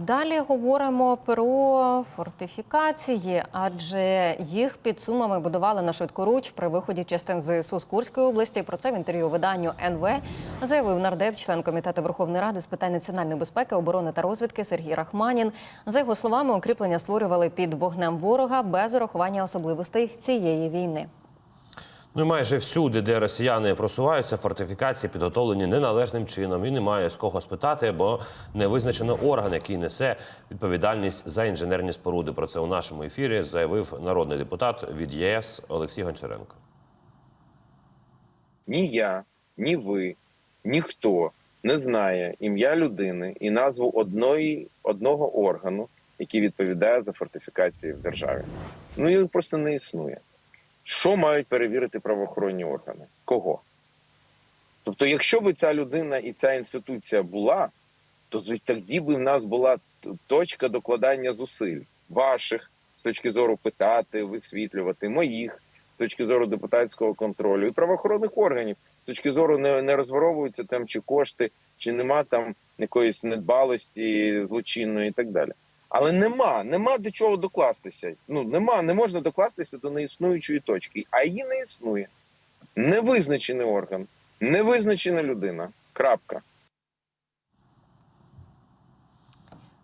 Далі говоримо про фортифікації, адже їх під сумами будували на швидкоруч при виході частин ЗСУ з Курської області. Про це в інтерв'ю виданню НВ заявив нардеп, член комітету Верховної Ради з питань національної безпеки, оборони та розвідки Сергій Рахманін. За його словами, укріплення створювали під вогнем ворога без урахування особливостей цієї війни. Ну і майже всюди, де росіяни просуваються, фортифікації підготовлені неналежним чином і немає з кого спитати, бо не визначено орган, який несе відповідальність за інженерні споруди. Про це у нашому ефірі заявив народний депутат від ЄС Олексій Гончаренко. ні я, ні ви, ніхто не знає ім'я людини і назву одної, одного органу, який відповідає за фортифікації в державі. Ну їх просто не існує. Що мають перевірити правоохоронні органи? Кого? Тобто, якщо би ця людина і ця інституція була, то тоді би в нас була точка докладання зусиль ваших з точки зору питати, висвітлювати, моїх з точки зору депутатського контролю і правоохоронних органів з точки зору не, не розворовуються там чи кошти, чи нема там якоїсь недбалості злочинної і так далі. Але нема, нема до чого докластися. Ну нема, не можна докластися до неіснуючої точки, а її не існує. Невизначений орган, невизначена людина. Крапка.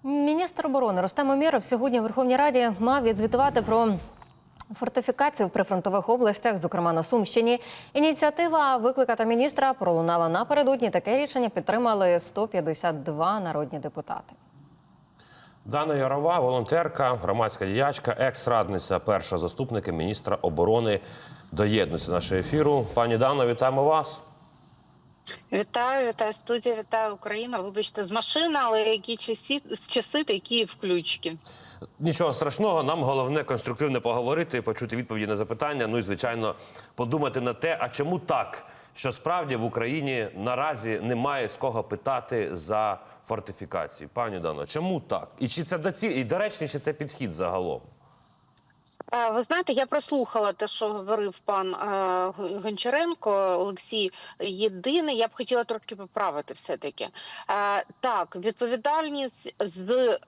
Міністр оборони Рустем Умєров сьогодні в Верховній Раді мав відзвітувати про фортифікацію в прифронтових областях, зокрема на Сумщині. Ініціатива викликати міністра пролунала напередодні. Таке рішення підтримали 152 народні депутати. Дана Ярова, волонтерка, громадська діячка, екс-радниця, перша заступника міністра оборони, доєднується до нашого ефіру. Пані Дано, вітаємо вас. Вітаю, вітаю студія, вітаю Україна. Вибачте, з машини, але які часи, часи такі включки. Нічого страшного, нам головне конструктивно поговорити, почути відповіді на запитання. Ну і звичайно, подумати на те, а чому так, що справді в Україні наразі немає з кого питати за фортифікації. Пані Дано, чому так? І чи це доці... і доречніше це підхід загалом? Е, Ви знаєте, я прослухала те, що говорив пан е, Гончаренко Олексій. Єдине, я б хотіла трошки поправити все-таки. Е, Так, відповідальність з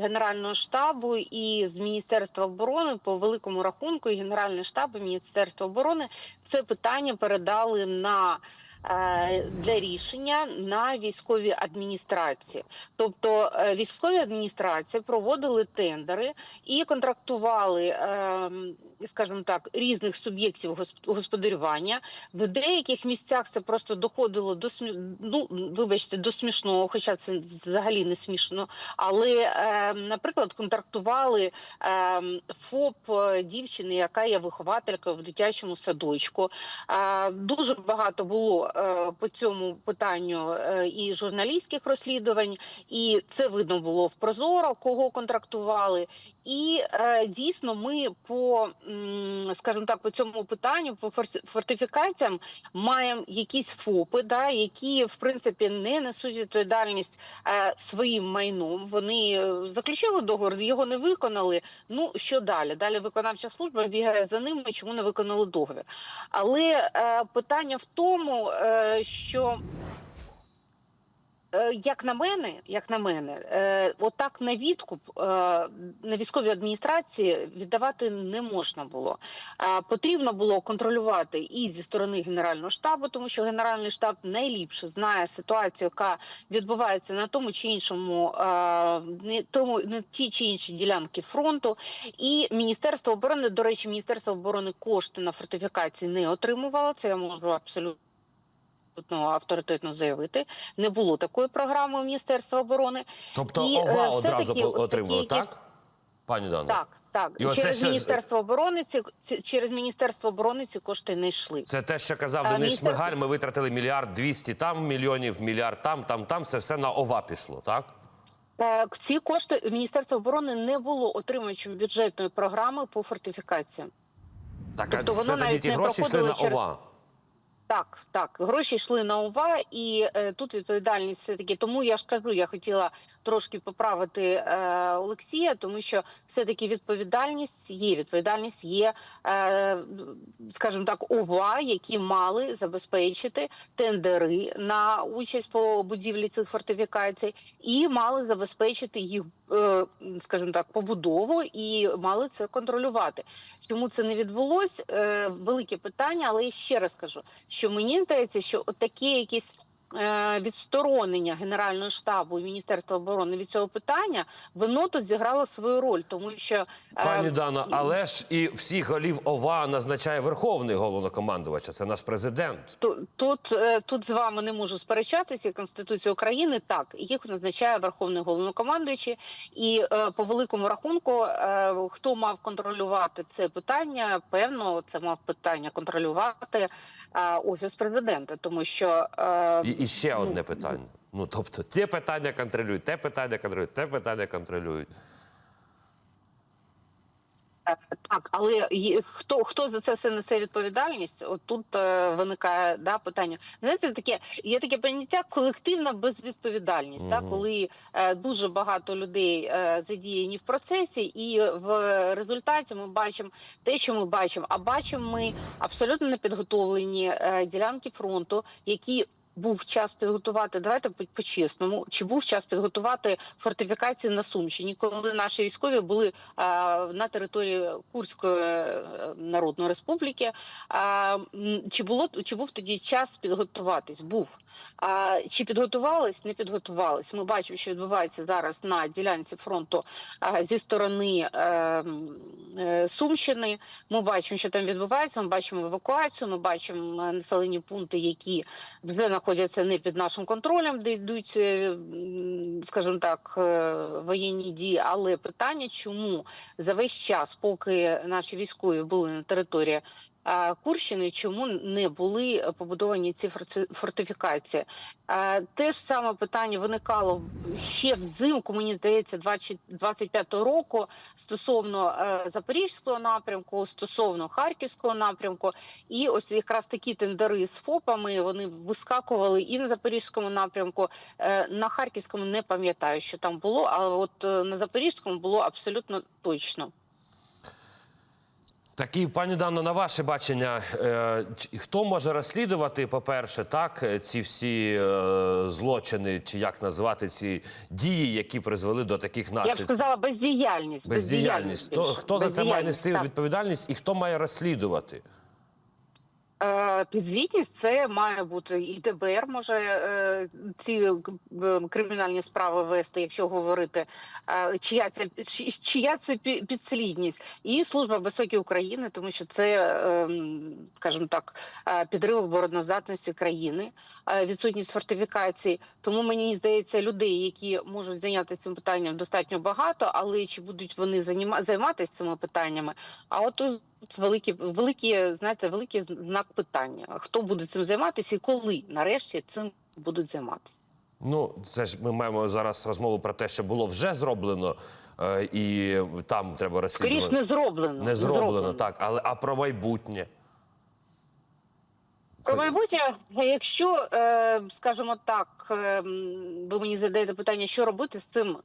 Генерального штабу і з Міністерства оборони по великому рахунку, і Генеральний штаб і Міністерство оборони це питання передали на. Е, Для рішення на військовій адміністрації, тобто е, військові адміністрації проводили тендери і контрактували, ем, скажімо так, різних суб'єктів госп- господарювання. В деяких місцях це просто доходило до ну, вибачте, до смішного, хоча це взагалі не смішно. Але, ем, наприклад, контрактували ем, ФОП е, дівчини, яка є вихователькою в дитячому садочку. Е, Дуже багато було е, по цьому питанню е, і журналістських розслідувань, і це видно було в Прозоро, кого контрактували. І е, дійсно, ми по скажімо так, по цьому питанню, по фортифікаціям, маємо якісь ФОПи, да, які в принципі не несуть відповідальність е, своїм майном. Вони е, заключили договор, його не виконали. Ну що далі? Далі виконавча служба бігає за ними, чому не виконали договір. Але е, питання в тому, що Як на мене, як на мене, е, отак на відкуп е, на військовій адміністрації віддавати не можна було. Е, Потрібно було контролювати і зі сторони генерального штабу, тому що генеральний штаб найліпше знає ситуацію, яка відбувається на тому чи іншому е, не тому на ті чи інші ділянки фронту. І міністерство оборони, до речі, міністерство оборони кошти на фортифікації не отримувало. Це я можу абсолютно абсолютно авторитетно заявити. Не було такої програми у Міністерства оборони. Тобто І, ОВА е, одразу от отримало, такі якісь- так? Пані Дано? Так, так. І через з- Міністерство оборони ці, ці через Міністерство оборони ці кошти не йшли. Це те, що казав А, Денис міністерство- Шмигаль. Ми витратили мільярд двісті там мільйонів, мільярд там, там, там. Це все на ОВА пішло, так? Е, Ці кошти Міністерство оборони не було отримувачем бюджетної програми по фортифікаціям. Так, Тобто а воно це навіть ті не гроші йшли на через- ОВА. Так, так, гроші йшли на ува, і е, тут відповідальність все таки. Тому я ж кажу, я хотіла трошки поправити е, Олексія, тому що все таки відповідальність є. Відповідальність є, е, скажімо так, ОВА, які мали забезпечити тендери на участь по будівлі цих фортифікацій, і мали забезпечити їх, е, скажімо так, побудову, і мали це контролювати. Чому це не відбулось? Е, велике питання, але я ще раз кажу, що мені здається, що от такі якісь. Е, Відсторонення Генерального штабу і Міністерства оборони від цього питання воно тут зіграло свою роль, тому що е, Пані Дано, але ж і всіх голів ОВА назначає верховний головнокомандувач, а це наш президент. Ту- Тут е, тут з вами не можу сперечатися. Конституція України так їх назначає верховний головнокомандуючий, і по великому рахунку, хто мав контролювати це питання, певно, це мав питання контролювати офіс президента, тому що І, і ще одне питання. Ну тобто, те питання контролюють, те питання контролюють, те питання контролюють. Е, Так, але хто хто за це все несе відповідальність? От тут е, виникає да питання. Знаєте, таке є таке поняття колективна безвідповідальність, да, коли е, дуже багато людей е, задіяні в процесі, і в результаті ми бачимо те, що ми бачимо. А бачимо ми абсолютно непідготовлені е, ділянки фронту, які був час підготувати. Давайте по- по-чесному. Чи був час підготувати фортифікації на Сумщині, коли наші військові були на території Курської е, Народної Республіки? Чи було чи був тоді час підготуватись? Був. А, чи підготувались? Не підготувались. Ми бачимо, що відбувається зараз на ділянці фронту зі сторони е, е, Сумщини. Ми бачимо, що там відбувається. Ми бачимо евакуацію. Ми бачимо населені пункти, які вже знаходяться не під нашим контролем, де йдуть, е, скажімо так, е, воєнні дії. Але питання, чому за весь час, поки наші військові були на території Курщини, чому не були побудовані ці форти- фортифікації? Е, Те ж саме питання виникало ще взимку, мені здається, 20 25-го року стосовно е, Запорізького напрямку, стосовно Харківського напрямку. І ось якраз такі тендери з ФОПами вони вискакували і на Запорізькому напрямку. Е, На Харківському не пам'ятаю, що там було, але от е, на Запорізькому було абсолютно точно. Такі, пані Дано, на ваше бачення, е, хто може розслідувати, по-перше, так, е, ці всі е, злочини, чи як назвати ці дії, які призвели до таких Я б сказала бездіяльність. Бездіяльність. То, Хто, хто за це має нести так. відповідальність і хто має розслідувати? Е, Підзвітність це має бути і ДБР може е, ці кримінальні справи вести, якщо говорити, е, чия це чи- чия це пі- підслідність, і служба безпеки України, тому що це, е, скажімо так, підрив обороноздатності країни, відсутність фортифікацій. Тому мені здається, людей, які можуть зайняти цим питанням, достатньо багато, але чи будуть вони займатися цими питаннями? А от великі, великі, знаєте, великий знак питання. Хто буде цим займатися і коли нарешті цим будуть займатися? Ну, це ж ми маємо зараз розмову про те, що було вже зроблено, е, і там треба розслідувати. Скоріш не зроблено. Не зроблено, так, але а про майбутнє. Про майбутнє, якщо, е, скажімо так, е, ви мені задаєте питання, що робити з цим,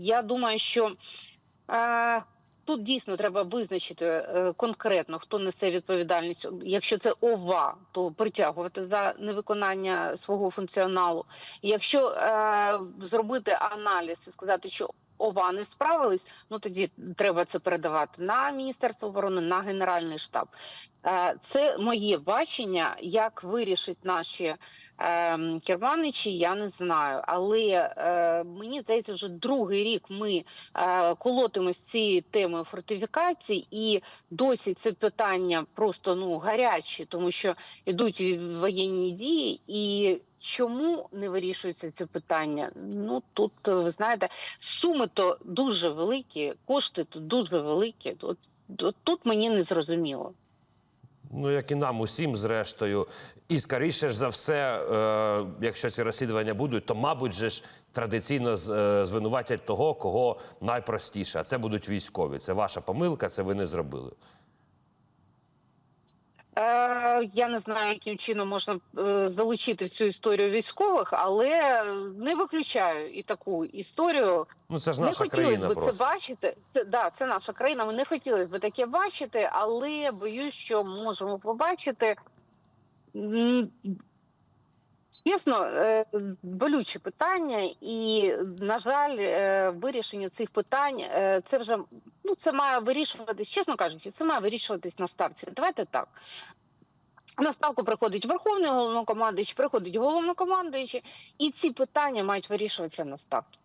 я думаю, що тут дійсно треба визначити е, конкретно, хто несе відповідальність. Якщо це ОВА, то притягувати за невиконання свого функціоналу. Якщо е, зробити аналіз і сказати, що ОВА не справились, ну тоді треба це передавати на Міністерство оборони, на Генеральний штаб. Е, Це моє бачення, як вирішить наші керманичі, я не знаю. Але е, мені здається, вже другий рік ми е, колотимось цією темою фортифікацій, і досі це питання просто ну гарячі, тому що йдуть воєнні дії і. Чому не вирішується це питання? Ну тут е, ви знаєте, суми то дуже великі, кошти то дуже великі. От, от тут мені не зрозуміло. Ну, як і нам усім, зрештою. І скоріше ж за все, е, якщо ці розслідування будуть, то, мабуть, же ж традиційно е, звинуватять того, кого найпростіше. А це будуть військові. Це ваша помилка, це ви не зробили. Е, я не знаю, яким чином можна е, залучити в цю історію військових, але не виключаю і таку історію. Ну це ж не наша хотілося країна б просто. це бачити. Це да, це наша країна. Ми не хотіли б таке бачити, але боюсь, що можемо побачити. Чесно, е, болюче питання, і на жаль, е, вирішення цих питань е, це вже ну це має вирішуватись, чесно кажучи, це має вирішуватись на ставці. Давайте так. На ставку приходить верховний головнокомандуючий, приходить головнокомандуючий, і ці питання мають вирішуватися на ставці.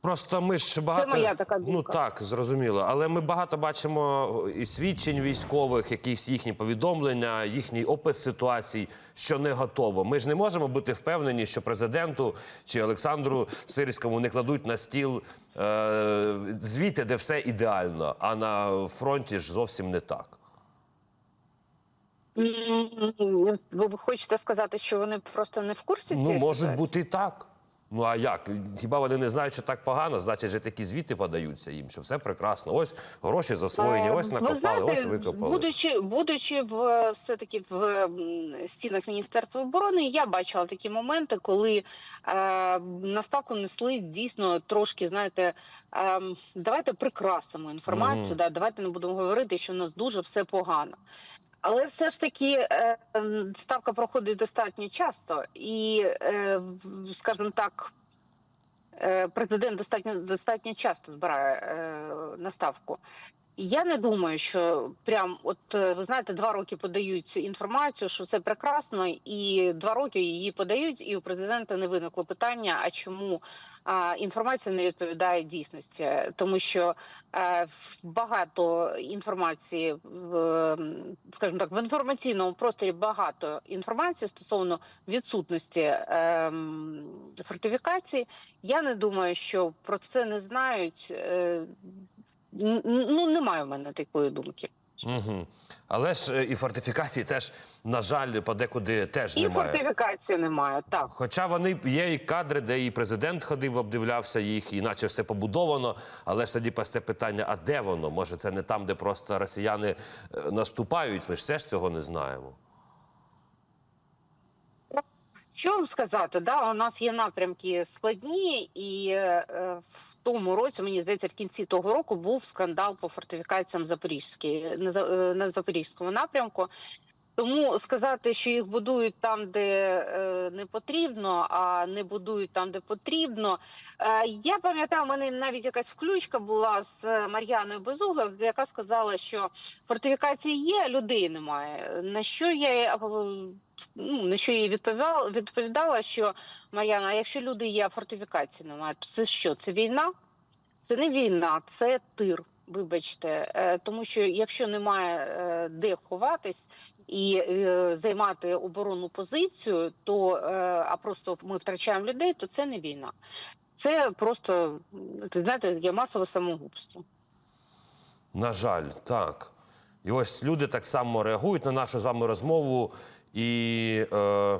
Просто ми ж багато моя така ну так зрозуміло. Але ми багато бачимо і свідчень військових, якісь їхні повідомлення, їхній опис ситуацій, що не готово. Ми ж не можемо бути впевнені, що президенту чи Олександру Сирському не кладуть на стіл е, звіти, де все ідеально, а на фронті ж зовсім не так. Ви ви хочете сказати, що вони просто не в курсі Ну цієї можуть ситуації? бути і так. Ну а як? Хіба вони не знають, що так погано? Значить, же такі звіти подаються їм, що все прекрасно. Ось гроші засвоєні, Е, ось ви накопали, знаєте, ось викопали. Будучи, будучи в все таки в стінах Міністерства оборони, я бачила такі моменти, коли е, на ставку несли дійсно трошки, знаєте, е, давайте прикрасимо інформацію. Мгм. Да, давайте не будемо говорити, що в нас дуже все погано. Але все ж таки е, ставка проходить достатньо часто, і, е, скажімо так, е, президент достатньо достатньо часто збирає наставку. на ставку. Я не думаю, що прям от е, ви знаєте, два роки подають інформацію, що все прекрасно, і два роки її подають, і у президента не виникло питання: а чому а, інформація не відповідає дійсності, тому що е, в- багато інформації в скажімо так, в інформаційному просторі багато інформації стосовно відсутності ем, фортифікацій. Я не думаю, що про це не знають. Е, Ну, немає в мене такої думки. Угу. Але ж е, і фортифікації теж, на жаль, подекуди теж І немає. фортифікації немає. Так Хоча вони є і кадри, де і президент ходив, обдивлявся їх, і наче все побудовано. Але ж тоді посте питання: а де воно? Може, це не там, де просто росіяни е, наступають? Ми ж теж цього не знаємо. Що вам сказати? Да, у нас є напрямки складні, і е, в тому році, мені здається, в кінці того року був скандал по фортифікаціям Запорізькій на, е, на Запорізькому напрямку. Тому сказати, що їх будують там, де е, не потрібно, а не будують там, де потрібно. Е, я пам'ятаю, у мене навіть якась включка була з Мар'яною Безуглою, яка сказала, що фортифікації є, а людей немає. На що я ну, на що їй відповідала, відповідала, що Мар'яна, а якщо люди є, а фортифікації немає, то це що? Це війна? Це не війна, це тир. Вибачте, Е, тому що якщо немає е, де ховатись і е, займати оборонну позицію, то е, а просто ми втрачаємо людей, то це не війна. Це просто знаєте, є масове самогубство. На жаль, так. І ось люди так само реагують на нашу з вами розмову, і е,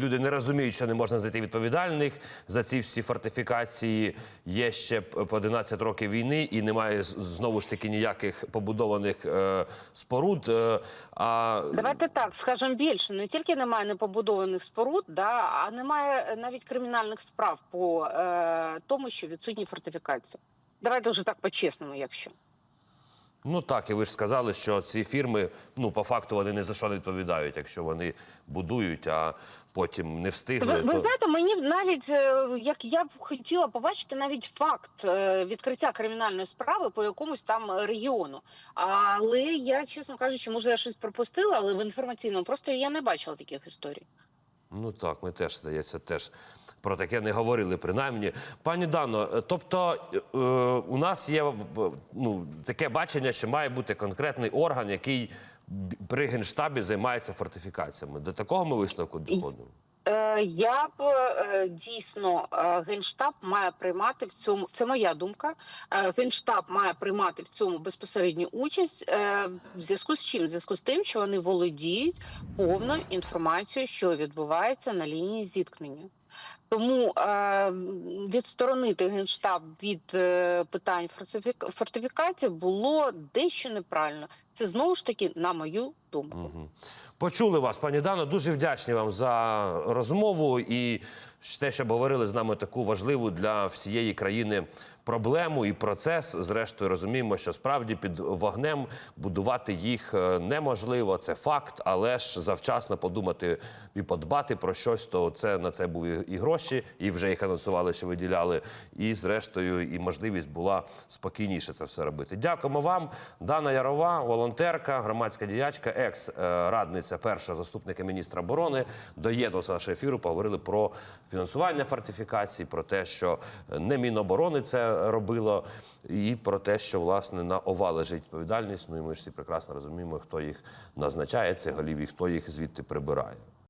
люди не розуміють, що не можна знайти відповідальних за ці всі фортифікації. Є ще по 11 років війни, і немає знову ж таки ніяких побудованих е, споруд. Е, а Давайте так скажемо більше. Не тільки немає непобудованих споруд, да, а немає навіть кримінальних справ по е, тому, що відсутні фортифікації. Давайте вже так по-чесному, якщо. Ну так, і ви ж сказали, що ці фірми, ну по факту, вони ні за що не відповідають, якщо вони будують, а потім не встигли. Ви, ви знаєте, мені навіть е, як я б хотіла побачити навіть факт е, відкриття кримінальної справи по якомусь там регіону. Але я, чесно кажучи, може я щось пропустила, але в інформаційному просторі я не бачила таких історій. Ну так, ми теж здається, теж про таке не говорили, принаймні. Пані Дано, е, тобто е, у нас є ну, таке бачення, що має бути конкретний орган, який при генштабі займається фортифікаціями. До такого ми висновку доходимо. Е, Я б е, дійсно е, генштаб має приймати в цьому. Це моя думка. Генштаб має приймати в цьому безпосередню участь. В зв'язку з чим? В зв'язку з тим, що вони володіють повною інформацією, що відбувається на лінії зіткнення. Тому е, відсторонити генштаб від е, питань фортифікації було дещо неправильно. Це знову ж таки на мою думку. Почули вас, пані Дано. Дуже вдячні вам за розмову і те, що говорили з нами таку важливу для всієї країни проблему і процес. Зрештою, розуміємо, що справді під вогнем будувати їх е, неможливо. Це факт, але ж завчасно подумати і подбати про щось, то це на це були і гроші, і вже їх анонсували, що виділяли. І зрештою, і можливість була спокійніше це все робити. Дякуємо вам, Дана Ярова, волонтерка, громадська діячка, екс-радниця перша заступника міністра оборони. Доєднався до нашого ефіру. Поговорили про фінансування фортифікацій, про те, що не Міноборони це робило, і про те, що власне на ОВА лежить відповідальність. Ну і ми ж всі прекрасно розуміємо, хто їх назначає, це голів і хто їх звідти прибирає.